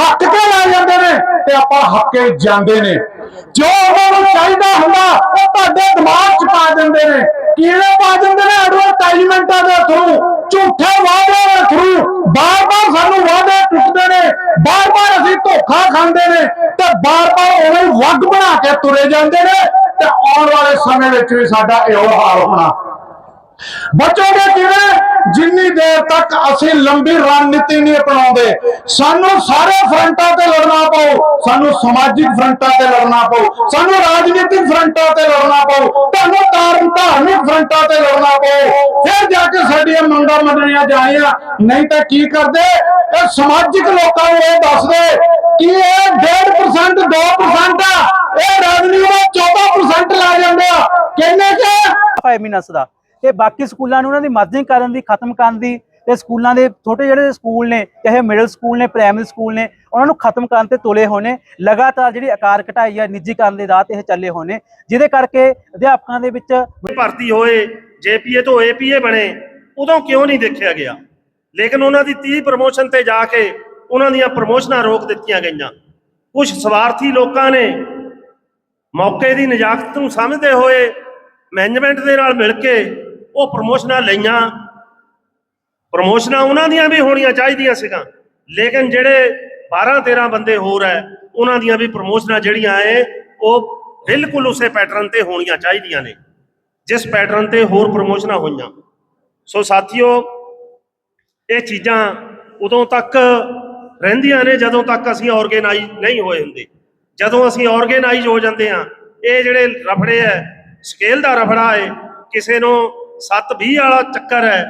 ਹੱਕ ਕੇ ਲੈ ਜਾਂਦੇ ਨੇ ਤੇ ਆਪਾਂ ਹੱਕੇ ਜਾਂਦੇ ਨੇ। ਜੋ ਉਹਨਾਂ ਨੂੰ ਚਾਹੀਦਾ ਹੁੰਦਾ, ਉਹ ਤੁਹਾਡੇ ਦਿਮਾਗ 'ਚ ਪਾ ਦਿੰਦੇ ਨੇ। ਕਿਵੇਂ ਪਾ ਦਿੰਦੇ ਨੇ? ਐਡਵਰਟਾਈਜ਼ਮੈਂਟਾਂ ਦੇ ਥਰੂ ਝੂਠੇ ਵਾਅਦਿਆਂ ਦੇ ਥਰੂ ਬਾਰ-ਬਾਰ ਸਾਨੂੰ ਵਾਅਦੇ ਟੁੱਟਦੇ ਨੇ। ਬਾਰ-ਬਾਰ ਅਸੀਂ ਧੋਖਾ ਖਾਂਦੇ ਨੇ ਤੇ ਬਾਰ-ਬਾਰ ਉਵੇਂ ਹੀ ਵੱਗ ਬਣਾ ਕੇ ਤੁਰੇ ਜਾਂਦੇ ਨੇ ਤੇ ਆਉਣ ਵਾਲੇ ਸਮੇਂ ਵਿੱਚ ਵੀ ਸਾਡਾ ਇਹੋ ਹਾਲ ਹੋਣਾ। ਬਚੋਗੇ ਕਿਵੇਂ? ਜਿੰਨੀ ਦੇਰ ਤੱਕ ਅਸੀਂ ਲੰਬੀ ਰਣਨੀਤੀ ਨਹੀਂ ਅਪਣਾਉਂਦੇ, ਸਾਨੂੰ ਸਾਰੇ ਫਰੰਟਾਂ ਤੇ ਲੜਨਾ ਪਊ, ਸਾਨੂੰ ਸਮਾਜਿਕ ਫਰੰਟਾਂ ਤੇ ਲੜਨਾ ਪਊ, ਸਾਨੂੰ ਰਾਜਨੀਤਿਕ ਫਰੰਟਾਂ ਤੇ ਲੜਨਾ ਪਊ, ਤੁਹਾਨੂੰ ਧਾਰਮਿਕ ਫਰੰਟਾਂ ਤੇ ਲੜਨਾ ਪਊ। ਫਿਰ ਜਾ ਕੇ ਸਾਡੀਆਂ ਮੰਗਾਂ ਮੰਨਣੀਆਂ ਜਾਣੀਆਂ, ਨਹੀਂ ਤਾਂ ਕੀ ਕਰਦੇ? ਇਹ ਸਮਾਜਿਕ ਲੋਕਾਂ ਨੂੰ ਇਹ ਦੱਸਦੇ ਕਿ ਇਹ 1.5% 2% ਆ, ਇਹ ਰੈਵਨਿਊ ਦਾ 14% ਲੈ ਜਾਂਦੇ ਆ। ਕਿੰਨੇ ਚ ਫਾਈਵ ਮਿੰਟਸ ਦਾ। ਤੇ ਬਾਕੀ ਸਕੂਲਾਂ ਨੂੰ ਉਹਨਾਂ ਦੀ ਮਰਜ਼ੀ ਕਰਨ ਦੀ, ਖਤਮ ਕਰਨ ਦੀ ਤੇ ਸਕੂਲਾਂ ਦੇ ਛੋਟੇ ਜਿਹੜੇ ਸਕੂਲ ਨੇ, ਚਾਹੇ ਮਿਡਲ ਸਕੂਲ ਨੇ ਪ੍ਰਾਇਮਰੀ ਸਕੂਲ ਨੇ, ਉਹਨਾਂ ਨੂੰ ਖਤਮ ਕਰਨ ਤੇ ਤੋਲੇ ਹੋਣੇ ਲਗਾਤਾਰ ਜਿਹੜੀ ਆਕਾਰ ਘਟਾਈ ਆ ਨਿੱਜੀਕਰਨ ਦੇ ਰਾਹ ਤੇ ਇਹ ਚੱਲੇ ਹੋਣੇ ਜਿਹਦੇ ਕਰਕੇ ਅਧਿਆਪਕਾਂ ਦੇ ਵਿੱਚ ਭਰਤੀ ਹੋਏ ਜੇਪੀਏ ਤੋਂ ਏਪੀਏ ਬਣੇ, ਉਦੋਂ ਕਿਉਂ ਨਹੀਂ ਦੇਖਿਆ ਗਿਆ? ਲੇਕਿਨ ਉਹਨਾਂ ਦੀ 30 ਪ੍ਰਮੋਸ਼ਨ ਤੇ ਜਾ ਕੇ ਉਹਨਾਂ ਦੀਆਂ ਪ੍ਰਮੋਸ਼ਨਾਂ ਰੋਕ ਦਿੱਤੀਆਂ ਗਈਆਂ। ਕੁਝ ਸਵਾਰਥੀ ਲੋਕਾਂ ਨੇ ਮੌਕੇ ਦੀ ਨਜਾਕਤ ਨੂੰ ਸਮਝਦੇ ਹੋਏ ਮੈਨੇਜਮੈਂਟ ਦੇ ਨਾਲ ਮਿਲ ਕੇ ਉਹ ਪ੍ਰਮੋਸ਼ਨਾਂ ਲਈਆਂ। ਪ੍ਰਮੋਸ਼ਨਾਂ ਉਹਨਾਂ ਦੀਆਂ ਵੀ ਹੋਣੀਆਂ ਚਾਹੀਦੀਆਂ ਸੀਗਾਂ। ਲੇਕਿਨ ਜਿਹੜੇ 12 13 ਬੰਦੇ ਹੋਰ ਹੈ, ਉਹਨਾਂ ਦੀਆਂ ਵੀ ਪ੍ਰਮੋਸ਼ਨਾਂ ਜਿਹੜੀਆਂ ਐ ਉਹ ਬਿਲਕੁਲ ਉਸੇ ਪੈਟਰਨ ਤੇ ਹੋਣੀਆਂ ਚਾਹੀਦੀਆਂ ਨੇ, ਜਿਸ ਪੈਟਰਨ ਤੇ ਹੋਰ ਪ੍ਰਮੋਸ਼ਨਾਂ ਹੋਈਆਂ। ਸੋ ਸਾਥੀਓ, ਇਹ ਚੀਜ਼ਾਂ ਉਦੋਂ ਤੱਕ ਰਹਿੰਦੀਆਂ ਨੇ, ਜਦੋਂ ਤੱਕ ਅਸੀਂ ਆਰਗੇਨਾਈਜ਼ ਨਹੀਂ ਹੋਏ ਹੁੰਦੇ। ਜਦੋਂ ਅਸੀਂ ਆਰਗੇਨਾਈਜ਼ ਹੋ ਜਾਂਦੇ ਆ ਇਹ ਜਿਹੜੇ ਰਫੜੇ ਐ ਸਕੇਲ ਦਾ ਰਫੜਾ ਹੈ, ਕਿਸੇ ਨੂੰ 720 ਵਾਲਾ ਚੱਕਰ ਹੈ।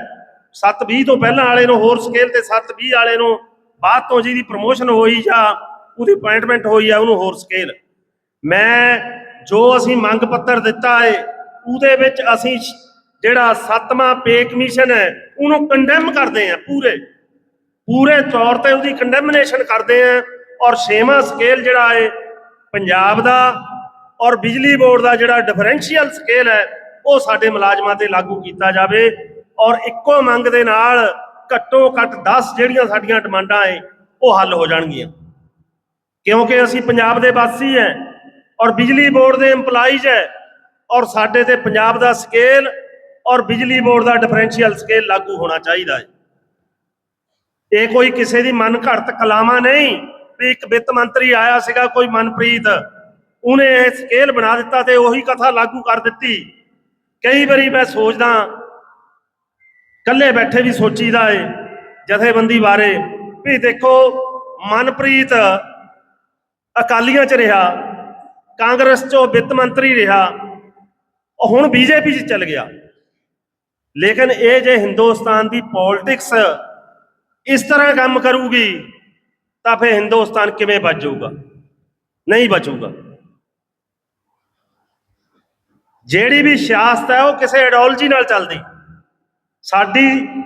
720 ਤੋਂ ਪਹਿਲਾਂ ਵਾਲੇ ਨੂੰ ਹੋਰ ਸਕੇਲ ਤੇ 720 ਵਾਲੇ ਨੂੰ ਬਾਅਦ ਤੋਂ ਜਿਹਦੀ ਪ੍ਰਮੋਸ਼ਨ ਹੋਈ ਜਾਂ ਉਹਦੀ ਅਪਾਇੰਟਮੈਂਟ ਹੋਈ ਆ, ਉਹਨੂੰ ਹੋਰ ਸਕੇਲ ਮੈਂ ਜੋ ਅਸੀਂ ਮੰਗ ਪੱਤਰ ਦਿੱਤਾ ਹੈ ਉਹਦੇ ਵਿੱਚ ਅਸੀਂ ਜਿਹੜਾ ਸੱਤਵਾਂ ਪੇ ਕਮਿਸ਼ਨ ਹੈ, ਉਹਨੂੰ ਕੰਡੈਮ ਕਰਦੇ ਆ ਪੂਰੇ। ਪੂਰੇ ਤੌਰ ਤੇ ਉਹਦੀ ਕੰਡੈਮਨੇਸ਼ਨ ਕਰਦੇ ਆ ਔਰ ਛੇਵਾਂ ਸਕੇਲ ਜਿਹੜਾ ਹੈ ਪੰਜਾਬ ਦਾ ਔਰ ਬਿਜਲੀ ਬੋਰਡ ਦਾ ਜਿਹੜਾ ਡਿਫਰੈਂਸ਼ੀਅਲ ਸਕੇਲ ਹੈ ਉਹ ਸਾਡੇ ਮੁਲਾਜ਼ਮਾਂ ਤੇ ਲਾਗੂ ਕੀਤਾ ਜਾਵੇ ਔਰ ਇੱਕੋ ਮੰਗ ਦੇ ਨਾਲ ਘੱਟੋ ਘੱਟ 10 ਜਿਹੜੀਆਂ ਸਾਡੀਆਂ ਡਿਮਾਂਡਾਂ ਹੈ ਉਹ ਹੱਲ ਹੋ ਜਾਣਗੀਆਂ। ਕਿਉਂਕਿ ਅਸੀਂ ਪੰਜਾਬ ਦੇ ਵਾਸੀ ਹੈ ਔਰ ਬਿਜਲੀ ਬੋਰਡ ਦੇ EMPLOYEES ਹੈ ਔਰ ਸਾਡੇ ਤੇ ਪੰਜਾਬ ਦਾ ਸਕੇਲ ਔਰ ਬਿਜਲੀ ਬੋਰਡ ਦਾ ਡਿਫਰੈਂਸ਼ੀਅਲ ਸਕੇਲ ਲਾਗੂ ਹੋਣਾ ਚਾਹੀਦਾ ਹੈ ਇਹ ਕੋਈ ਕਿਸੇ ਦੀ ਮਨ ਘੜਤ ਕਲਾਮਾ ਨਹੀਂ ਵੀ ਇੱਕ ਵਿੱਤ ਮੰਤਰੀ ਆਇਆ ਸੀਗਾ ਕੋਈ ਮਨਪ੍ਰੀਤ, ਉਹਨੇ ਇਹ ਸਕੇਲ ਬਣਾ ਦਿੱਤਾ ਤੇ ਉਹੀ ਕਥਾ ਲਾਗੂ ਕਰ ਦਿੱਤੀ। ਕਈ ਵਾਰੀ ਮੈਂ ਸੋਚਦਾ ਇਕੱਲੇ ਬੈਠੇ ਵੀ ਸੋਚੀਦਾ ਏ, ਜਥੇਬੰਦੀ ਬਾਰੇ, ਵੀ ਦੇਖੋ, ਮਨਪ੍ਰੀਤ ਅਕਾਲੀਆਂ 'ਚ ਰਿਹਾ, ਕਾਂਗਰਸ 'ਚੋਂ ਵਿੱਤ ਮੰਤਰੀ ਰਿਹਾ, ਉਹ ਹੁਣ ਬੀਜੇਪੀ 'ਚ ਚੱਲ ਗਿਆ। ਲੇਕਿਨ ਇਹ ਜੇ ਹਿੰਦੁਸਤਾਨ ਦੀ ਪੋਲਿਟਿਕਸ ਇਸ ਤਰ੍ਹਾਂ ਕੰਮ ਕਰੂਗੀ, ਤਾਂ ਫਿਰ ਹਿੰਦੁਸਤਾਨ ਕਿਵੇਂ ਬਚ ਜਾਊਗਾ? ਨਹੀਂ ਬਚੂਗਾ। ਜਿਹੜੀ ਵੀ ਸਿਆਸਤ ਹੈ ਉਹ ਕਿਸੇ ਆਈਡੀਓਲੋਜੀ ਨਾਲ ਚੱਲਦੀ। ਸਾਡੀ